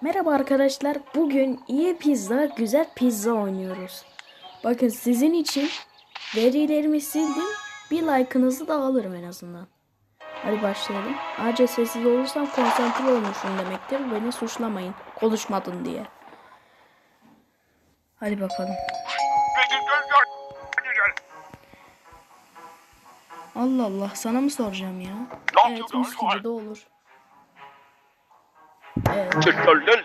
Merhaba arkadaşlar. Bugün iyi pizza, güzel pizza oynuyoruz. Bakın sizin için verilerimi sildim. Bir like'ınızı da alırım en azından. Hadi başlayalım. Acil sessiz olursam konsantre olmuşum demektir. Beni suçlamayın. Konuşmadın diye. Hadi bakalım. Allah Allah sana mı soracağım ya? Evet gibi de olur. Dükkanı.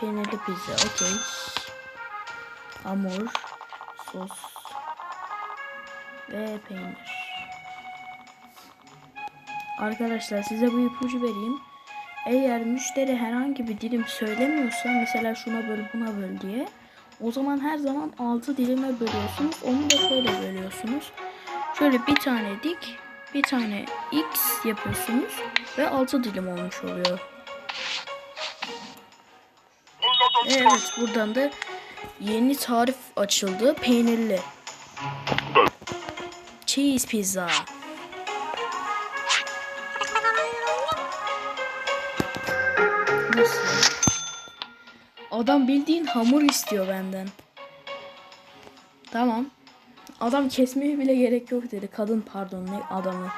Peynirli pizza okey. Hamur, sos ve peynir. Arkadaşlar size bu ipucu vereyim. Eğer müşteri herhangi bir dilim söylemiyorsa mesela şuna böl buna böl diye o zaman her zaman 6 dilime bölüyorsunuz. Onu da şöyle bölüyorsunuz. Şöyle bir tane dik, bir tane x yapıyorsunuz ve 6 dilim olmuş oluyor. Evet buradan da yeni tarif açıldı. Peynirli. Cheese pizza. Adam bildiğin hamur istiyor benden. Tamam. Adam kesmeye bile gerek yok dedi. Kadın pardon ne adamı.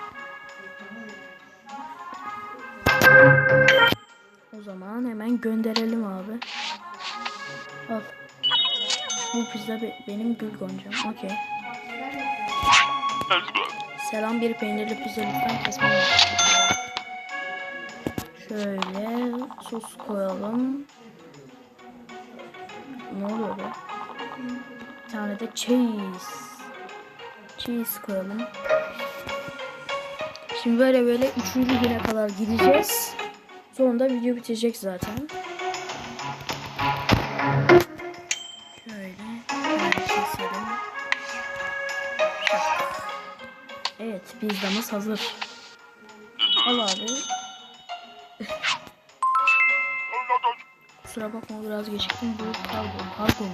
O zaman hemen gönderelim abi. Al. Bu pizza be- benim gül goncam. Okey. Selam bir peynirli pizza lütfen kesmeyin. Şöyle sos koyalım. Ne oluyor be? Bir tane de cheese. Cheese koyalım. Şimdi böyle böyle üçüncü güne kadar gideceğiz. Sonra da video bitecek zaten. Şöyle. keselim. Evet pizzamız hazır. Al abi. Geciktim. Bu. Kargo mu?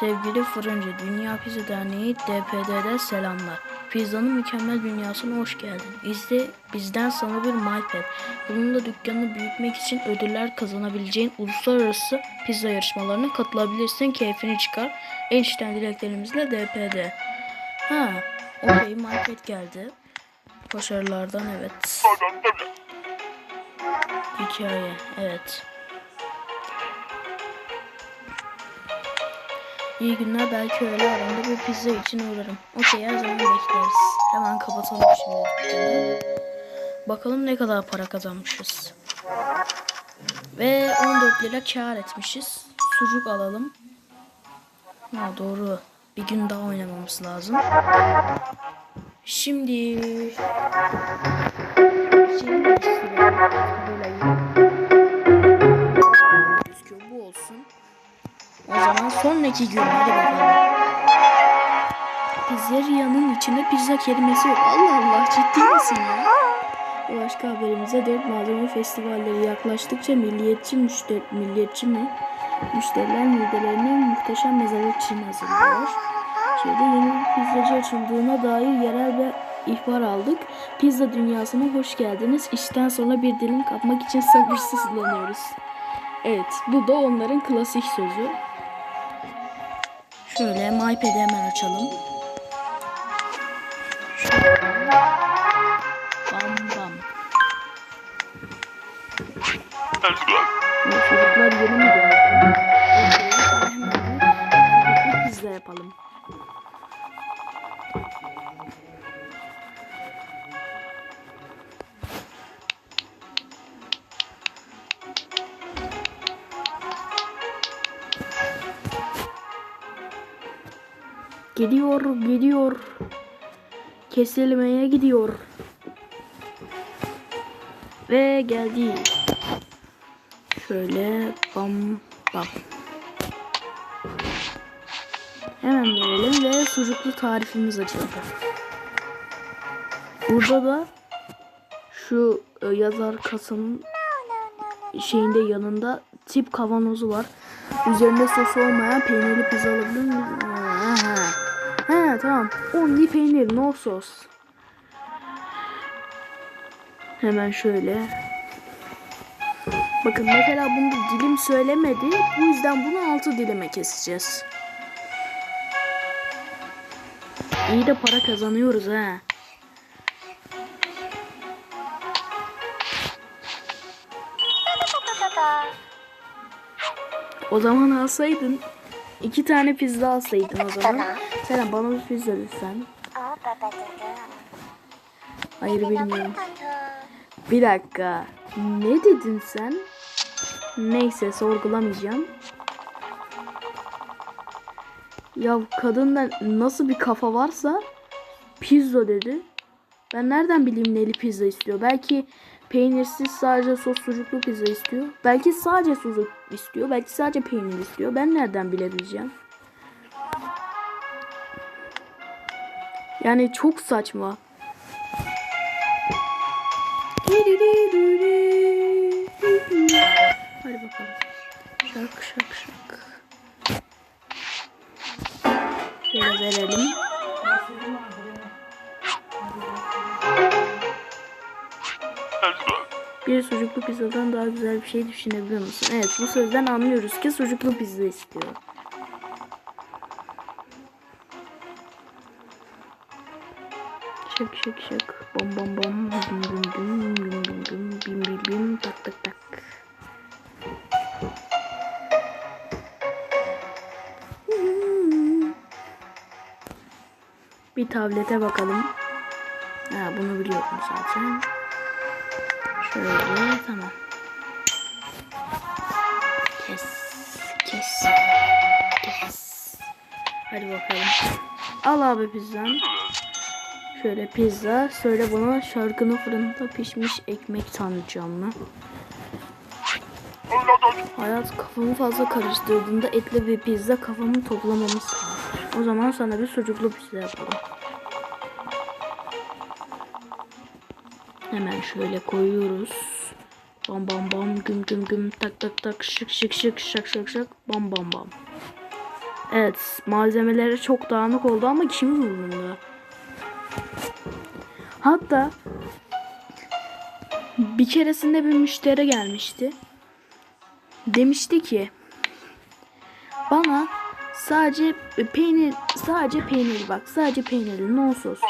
Sevgili fırıncı, Dünya Pizza Derneği DPD'de selamlar. Pizzanın mükemmel dünyasına hoş geldin. İzle bizden sana bir MyPad. Bununla dükkanını büyütmek için ödüller kazanabileceğin uluslararası pizza yarışmalarına katılabilirsin. Keyfini çıkar. En içten dileklerimizle DPD. Ha, okey MyPad geldi. Başarılardan evet. Hikaye, evet. İyi günler belki öğle aranda bir pizza için uğrarım. Okey her zaman bekleriz. Hemen kapatalım şimdi. Bakalım ne kadar para kazanmışız. Ve 14 lira kar etmişiz. Sucuk alalım. Ha doğru. Bir gün daha oynamamız lazım. Şimdi Şimdi O zaman sonraki gün hadi bakalım. Pizzeria'nın içinde pizza kelimesi yok. Allah Allah ciddi misin ya? Başka haberimize dört malzeme festivalleri yaklaştıkça milliyetçi müşteri, milliyetçi mi? Müşteriler midelerini muhteşem mezarlık için hazırlıyor. Şeyde yeni bir pizzacı açıldığına dair yerel bir ihbar aldık. Pizza dünyasına hoş geldiniz. İşten sonra bir dilim kapmak için sabırsızlanıyoruz. Evet, bu da onların klasik sözü. Şöyle MyPad'i hemen açalım. Şöyle. Bam bam. Çocuklar yeni mi geldi? Gidiyor, gidiyor. Kesilmeye gidiyor. Ve geldi. Şöyle bam bam. Hemen verelim ve sucuklu tarifimiz açıldı. Burada da şu e, yazar kasanın şeyinde yanında tip kavanozu var. Üzerinde sos olmayan peynirli pizza alabilir miyiz? He tamam. Only peynir no sos. Hemen şöyle. Bakın mesela bunda dilim söylemedi. Bu yüzden bunu altı dilime keseceğiz. İyi de para kazanıyoruz ha. O zaman alsaydın iki tane pizza alsaydın o zaman. Sen bana bir pizza lütfen. Hayır bilmiyorum. Bir dakika. Ne dedin sen? Neyse sorgulamayacağım. Ya kadında nasıl bir kafa varsa pizza dedi. Ben nereden bileyim neli pizza istiyor? Belki peynirsiz sadece sos sucuklu pizza istiyor. Belki sadece sucuk istiyor. Belki sadece peynir istiyor. Ben nereden bilebileceğim? Yani çok saçma. Hadi bakalım. Şarkı şarkı şarkı. Şöyle verelim. Bir sucuklu pizzadan daha güzel bir şey düşünebiliyor musun? Evet bu sözden anlıyoruz ki sucuklu pizza istiyor. Şak şak şak. Bam bam bam. Bim bim bim. Bim bim bim. Bim bim bim. Tak tak tak. Bir tablete bakalım. Ha bunu biliyordum zaten. Şöyle tamam. Kes. Kes. Kes. Hadi bakalım. Al abi pizzan. Şöyle pizza. Söyle bana şarkını fırında pişmiş ekmek mı? Hayat kafamı fazla karıştırdığında etli bir pizza kafamı toplamamı sağlar. O zaman sana bir sucuklu pizza yapalım. Hemen şöyle koyuyoruz. Bam bam bam güm güm güm tak tak tak şık şık şık şak şak şak bam bam bam. Evet malzemeleri çok dağınık oldu ama kimin umurunda? Hatta bir keresinde bir müşteri gelmişti. Demişti ki bana sadece peynir sadece peynir bak sadece peynirli no sos.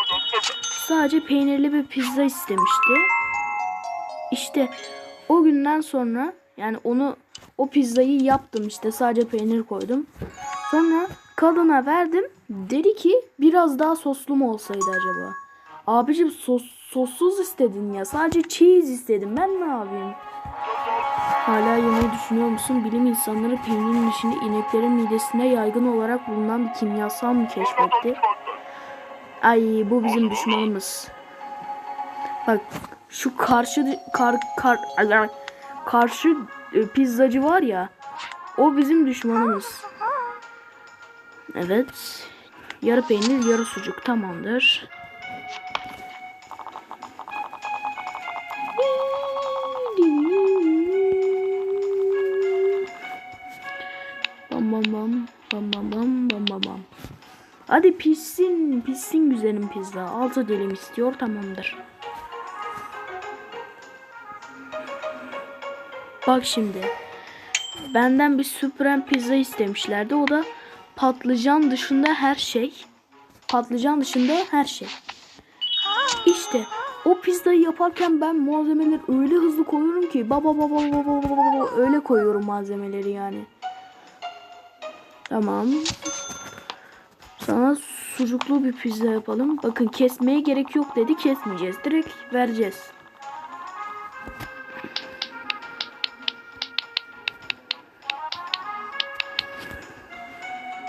Sadece peynirli bir pizza istemişti. İşte o günden sonra yani onu o pizzayı yaptım işte sadece peynir koydum. Sonra kadına verdim. Dedi ki biraz daha soslu mu olsaydı acaba? Abicim sos, sossuz istedin ya. Sadece cheese istedim. Ben ne yapayım? Hala yemeği düşünüyor musun? Bilim insanları peynirin içinde ineklerin midesinde yaygın olarak bulunan bir kimyasal mı keşfetti? Ay bu bizim düşmanımız. Bak şu karşı kar kar karşı e, pizzacı var ya. O bizim düşmanımız. Evet. Yarı peynir, yarı sucuk tamamdır. Bam bam bam bam bam bam bam bam. Hadi pişsin pişsin güzelim pizza. Altı dilim istiyor tamamdır. Bak şimdi. Benden bir süprem pizza istemişlerdi. O da patlıcan dışında her şey. Patlıcan dışında her şey. İşte o pizzayı yaparken ben malzemeleri öyle hızlı koyuyorum ki baba baba baba baba öyle koyuyorum malzemeleri yani. Tamam. Sana sucuklu bir pizza yapalım. Bakın kesmeye gerek yok dedi. Kesmeyeceğiz. Direkt vereceğiz.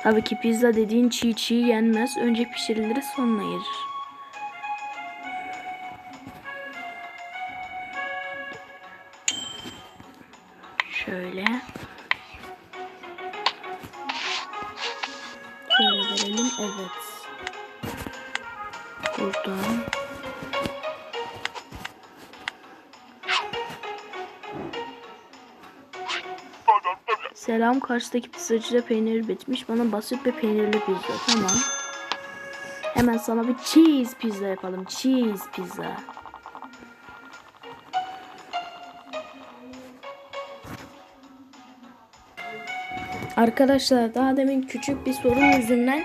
Tabii ki pizza dediğin çiğ çiğ yenmez. Önce pişirilir sonra yenir. Şöyle. Evet. Buradan. Selam karşıdaki pizzacıda peynir bitmiş. Bana basit bir peynirli pizza. Tamam. Hemen sana bir cheese pizza yapalım. Cheese pizza. Arkadaşlar daha demin küçük bir sorun yüzünden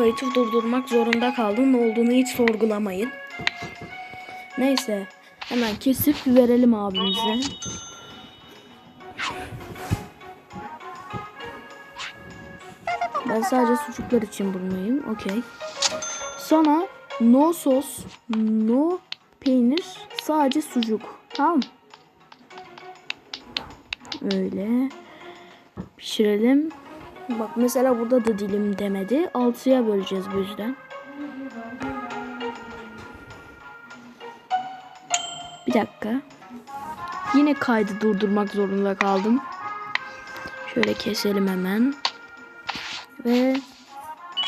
kayıtı durdurmak zorunda kaldım. Ne olduğunu hiç sorgulamayın. Neyse hemen kesip verelim abimize. Ben sadece sucuklar için bulmayayım. Okey. Sonra no sos, no peynir, sadece sucuk. Tamam. Öyle. Pişirelim. Bak mesela burada da dilim demedi. Altıya böleceğiz bu yüzden. Bir dakika. Yine kaydı durdurmak zorunda kaldım. Şöyle keselim hemen. Ve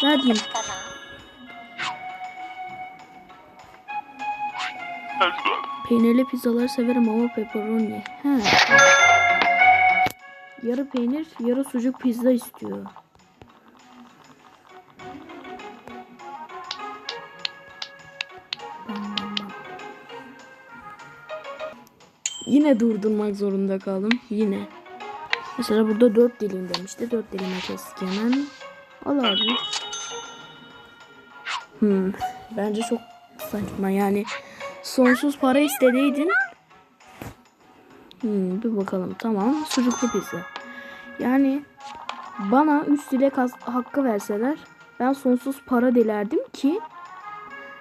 verdim. Peynirli pizzaları severim ama pepperoni. He. Yarı peynir, yarı sucuk pizza istiyor. Yine durdurmak zorunda kaldım. Yine. Mesela burada 4 dilim demişti. 4 dilime kestik hemen. Al abi. Hmm. Bence çok saçma yani. Sonsuz para istediydin. Hmm, bir bakalım. Tamam. Sucuklu pizza. Yani bana 3 dilek hakkı verseler ben sonsuz para dilerdim ki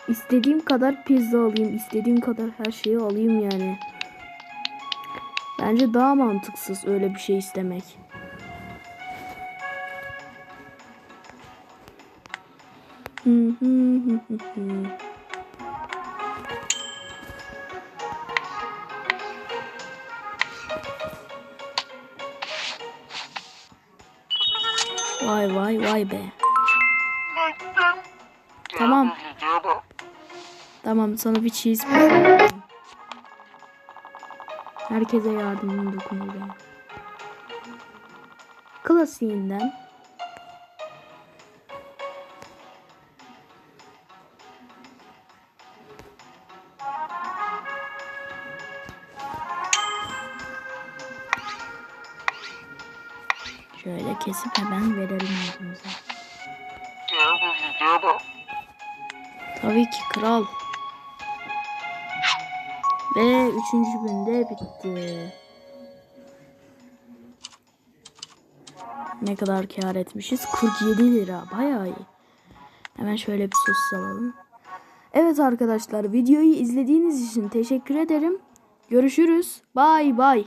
istediğim kadar pizza alayım, istediğim kadar her şeyi alayım yani. Bence daha mantıksız öyle bir şey istemek. Hı hı hı hı hı. Vay vay vay be. Tamam. Tamam sana bir cheese. Herkese yardımım dokunur. Klasiğinden kesip hemen verelim ağzımıza. Tabii ki kral. Ve üçüncü günde bitti. Ne kadar kar etmişiz? 47 lira. Bayağı iyi. Hemen şöyle bir sos alalım. Evet arkadaşlar videoyu izlediğiniz için teşekkür ederim. Görüşürüz. Bay bay.